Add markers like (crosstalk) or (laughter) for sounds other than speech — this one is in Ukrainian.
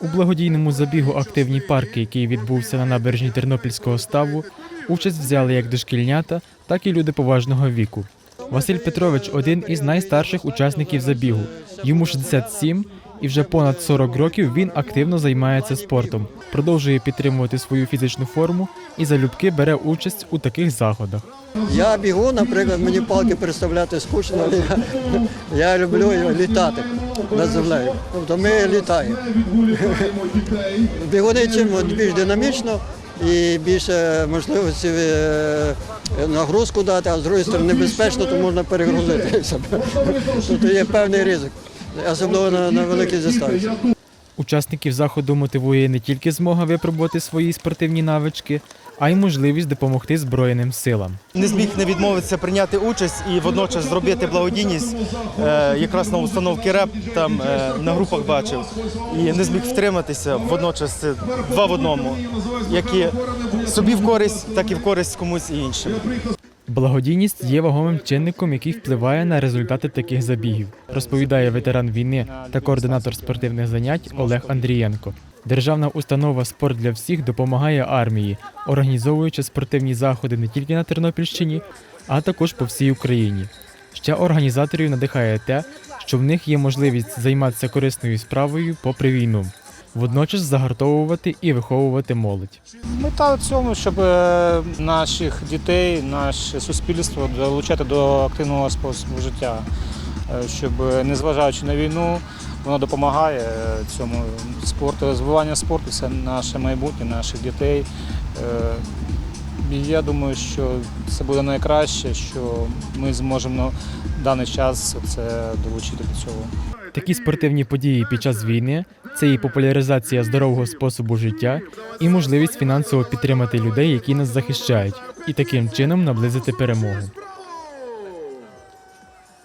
У благодійному забігу Активні парки, який відбувся на набережні Тернопільського ставу, участь взяли як дошкільнята, так і люди поважного віку. Василь Петрович один із найстарших учасників забігу. Йому 67, і вже понад 40 років він активно займається спортом, продовжує підтримувати свою фізичну форму і залюбки бере участь у таких заходах. Я бігу, наприклад, мені палки переставляти скучно, але (laughs) я, я люблю літати над землею. Тобто ми літаємо. (laughs) Бігуни чим більш динамічно і більше можливості е, нагрузку дати, а з іншої сторони небезпечно, то можна перегрузити (laughs) себе. Тобто є певний ризик, особливо на, на великій дистанції. Учасників заходу мотивує не тільки змога випробувати свої спортивні навички, а й можливість допомогти Збройним силам. Не зміг не відмовитися прийняти участь і водночас зробити благодійність е, якраз на установці РЕП, там е, на групах бачив. І не зміг втриматися. Водночас це два в одному, які собі в користь, так і в користь комусь і іншим. Благодійність є вагомим чинником, який впливає на результати таких забігів, розповідає ветеран війни та координатор спортивних занять Олег Андрієнко. Державна установа Спорт для всіх допомагає армії, організовуючи спортивні заходи не тільки на Тернопільщині, а також по всій Україні. Ще організаторів надихає те, що в них є можливість займатися корисною справою попри війну, водночас загартовувати і виховувати молодь. Мета в цьому, щоб е, наших дітей, наше суспільство долучати до активного способу життя, Е, щоб е, незважаючи на війну, воно допомагає цьому спорту. Розвивання спорту це наше майбутнє, наших дітей. Я думаю, що це буде найкраще, що ми зможемо на даний час це долучити до цього. Такі спортивні події під час війни це і популяризація здорового способу життя, і можливість фінансово підтримати людей, які нас захищають, і таким чином наблизити перемогу.